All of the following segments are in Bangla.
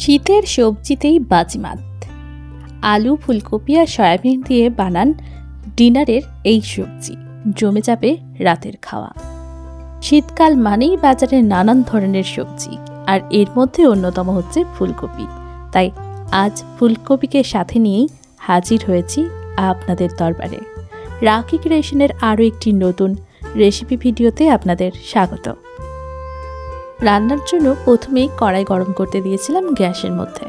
শীতের সবজিতেই বাজিমাত। আলু, ফুলকপি আর সয়াবিন দিয়ে বানান ডিনারের এই সবজি। জমে যাবে রাতের খাওয়া। শীতকাল মানেই বাজারে নানান ধরনের সবজি, আর এর মধ্যে অন্যতম হচ্ছে ফুলকপি। তাই আজ ফুলকপিকে সাথে নিয়েই হাজির হয়েছি আপনাদের দরবারে। রাখি ক্রিয়েশনের আরও একটি নতুন রেসিপি ভিডিওতে আপনাদের স্বাগত রান্নার জন্য প্রথমেই কড়াই গরম করতে দিয়েছিলাম গ্যাসের মধ্যে।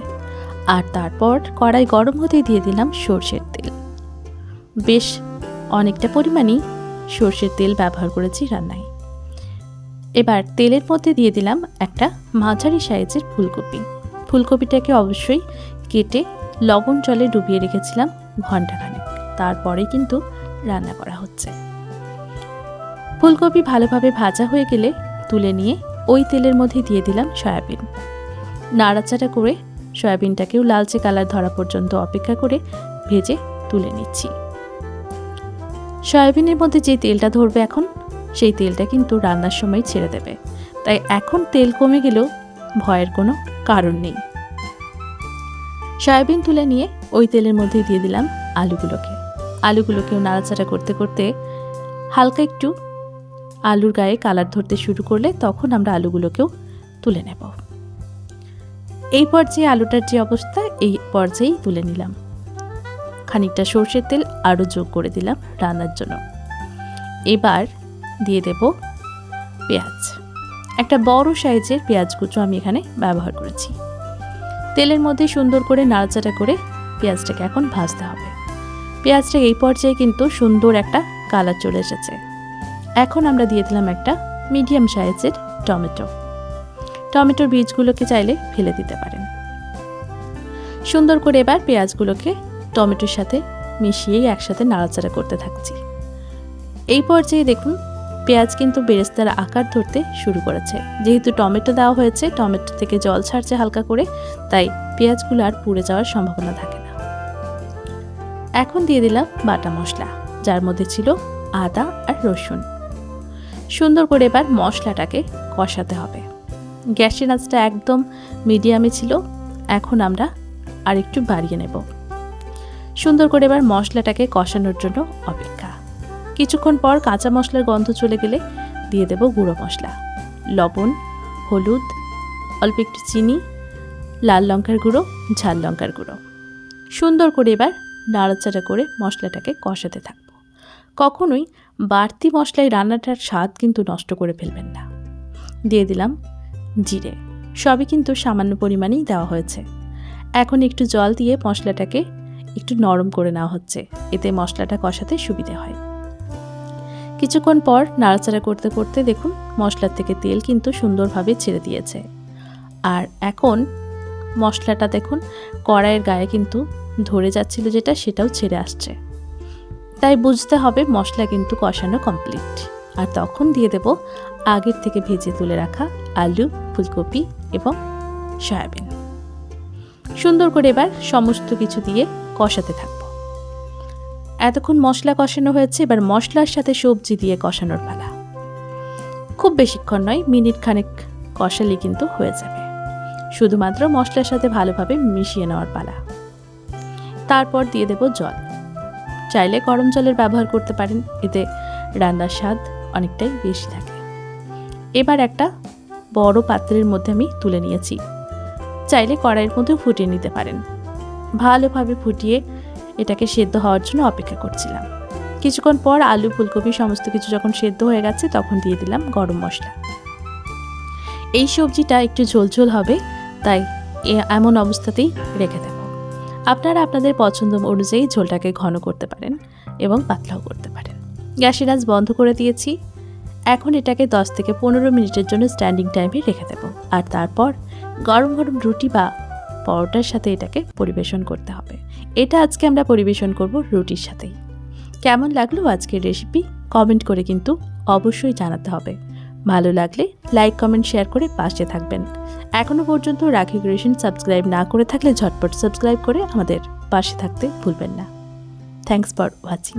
আর তারপর কড়াই গরম হতে দিয়ে দিলাম সর্ষের তেল। বেশ, অনেকটা পরিমাণেই সর্ষের তেল ব্যবহার করেছি রান্নায়। এবার তেলের মধ্যে দিয়ে দিলাম একটা মাঝারি সাইজের ফুলকপি। ফুলকপিটাকে অবশ্যই কেটে লবণ জলে ডুবিয়ে রেখেছিলাম ঘন্টাখানেক। তারপরে কিন্তু রান্না করা হচ্ছে। ফুলকপি ভালোভাবে ভাজা হয়ে গেলে তুলে নিয়ে ওই তেলের মধ্যে দিয়ে দিলাম সয়াবিন। নাড়াচাড়া করে সয়াবিনটাকেও লালচে কালার ধরা পর্যন্ত অপেক্ষা করে ভেজে তুলে নিচ্ছি। সয়াবিনের মধ্যে যে তেলটা ধরবে এখন, সেই তেলটা কিন্তু রান্নার সময় ছেড়ে দেবে। তাই এখন তেল কমে গেলেও ভয়ের কোনো কারণ নেই। সয়াবিন তুলে নিয়ে ওই তেলের মধ্যে দিয়ে দিলাম আলুগুলোকে। আলুগুলোকেও নাড়াচাড়া করতে করতে হালকা একটু আলুর গায়ে কালার ধরতে শুরু করলে তখন আমরা আলুগুলোকেও তুলে নেব। এই পর্যায়ে আলুটার যে অবস্থা, এই পর্যায়েই তুলে নিলাম। খানিকটা সর্ষের তেল আরও যোগ করে দিলাম রান্নার জন্য। এবার দিয়ে দেব পেঁয়াজ। একটা বড় সাইজের পেঁয়াজ কুচো আমি এখানে ব্যবহার করেছি। তেলের মধ্যে সুন্দর করে নাড়াচাড়া করে পেঁয়াজটাকে এখন ভাজতে হবে। পেঁয়াজটা এই পর্যায়ে কিন্তু সুন্দর একটা কালার চলে এসেছে। এখন আমরা দিয়ে দিলাম একটা মিডিয়াম সাইজের টমেটো টমেটোর বীজগুলোকে চাইলে ফেলে দিতে পারেন। সুন্দর করে এবার পেঁয়াজগুলোকে টমেটোর সাথে মিশিয়েই একসাথে নাড়াচাড়া করতে থাকছি। এই পর্যায়ে দেখুন, পেঁয়াজ কিন্তু বেরেস্তার আকার ধরতে শুরু করেছে। যেহেতু টমেটো দেওয়া হয়েছে টমেটো থেকে জল ছাড়ছে হালকা করে, তাই পেঁয়াজগুলো আর পুড়ে যাওয়ার সম্ভাবনা থাকে না। এখন দিয়ে দিলাম বাটা মশলা, যার মধ্যে ছিল আদা আর রসুন। সুন্দর করে এবার মশলাটাকে কষাতে হবে। গ্যাসের আঁচটা একদম মিডিয়ামে ছিল, এখন আমরা আর একটু বাড়িয়ে নেব। সুন্দর করে এবার মশলাটাকে কষানোর জন্য অপেক্ষা। কিছুক্ষণ পর কাঁচা মশলার গন্ধ চলে গেলে দিয়ে দেব গুঁড়ো মশলা। লবণ, হলুদ, অল্প একটু চিনি, লাল লঙ্কার গুঁড়ো, ঝাল লঙ্কার গুঁড়ো। সুন্দর করে এবার নাড়াচাড়া করে মশলাটাকে কষাতে থাকব কখনোই বাড়তি মশলায় রান্নাটার স্বাদ কিন্তু নষ্ট করে ফেলবেন না। দিয়ে দিলাম জিরে। সবই কিন্তু সামান্য পরিমাণেই দেওয়া হয়েছে। এখন একটু জল দিয়ে মশলাটাকে একটু নরম করে নেওয়া হচ্ছে। এতে মশলাটা কষাতে সুবিধে হয়। কিছুক্ষণ পর নাড়াচাড়া করতে করতে দেখুন মশলার থেকে তেল কিন্তু সুন্দরভাবে ছেড়ে দিয়েছে। আর এখন মশলাটা দেখুন কড়াইয়ের গায়ে কিন্তু ধরে যাচ্ছিল যেটা, সেটাও ছেড়ে আসছে। তাই বুঝতে হবে মশলা কিন্তু কষানো কমপ্লিট আর তখন দিয়ে দেব আগের থেকে ভেজে তুলে রাখা আলু, ফুলকপি এবং সয়াবিন। সুন্দর করে এবার সমস্ত কিছু দিয়ে কষাতে থাকব। এতক্ষণ মশলা কষানো হয়েছে, এবার মশলার সাথে সবজি দিয়ে কষানোর পালা। খুব বেশিক্ষণ নয়, মিনিট খানেক কষালে কিন্তু হয়ে যাবে। শুধুমাত্র মশলার সাথে ভালোভাবে মিশিয়ে নেওয়ার পালা। তারপর দিয়ে দেব জল। চাইলে গরম জলের ব্যবহার করতে পারেন, এতে রান্নার স্বাদ অনেকটাই বেশি থাকে। এবার একটা বড় পাত্রের মধ্যে আমি তুলে নিয়েছি। চাইলে কড়াইয়ের মধ্যেও ফুটিয়ে নিতে পারেন। ভালোভাবে ফুটিয়ে এটাকে সেদ্ধ হওয়ার জন্য অপেক্ষা করছিলাম। কিছুক্ষণ পর আলু, ফুলকপি সমস্ত কিছু যখন সেদ্ধ হয়ে গেছে, তখন দিয়ে দিলাম গরম মশলা। এই সবজিটা একটু ঝোলঝোল হবে, তাই এমন অবস্থাতেই রেখে দেব। আপনারা আপনাদের পছন্দ অনুযায়ী ঝোলটাকে ঘন করতে পারেন এবং পাতলাও করতে পারেন। গ্যাসের আজ বন্ধ করে দিয়েছি। এখন এটাকে 10 থেকে পনেরো মিনিটের জন্য স্ট্যান্ডিং টাইমে রেখে দেব। আর তারপর গরম গরম রুটি বা পরোটার সাথে এটাকে পরিবেশন করতে হবে। এটা আজকে আমরা পরিবেশন করব রুটির সাথেই। কেমন লাগল আজকের রেসিপি? কমেন্ট করে কিন্তু অবশ্যই জানাতে হবে। ভালো লাগলে লাইক, কমেন্ট, শেয়ার করে পাশে থাকবেন। এখনও পর্যন্ত রাখি ক্রিয়েশন সাবস্ক্রাইব না করে থাকলে ঝটপট সাবস্ক্রাইব করে আমাদের পাশে থাকতে ভুলবেন না। Thanks for watching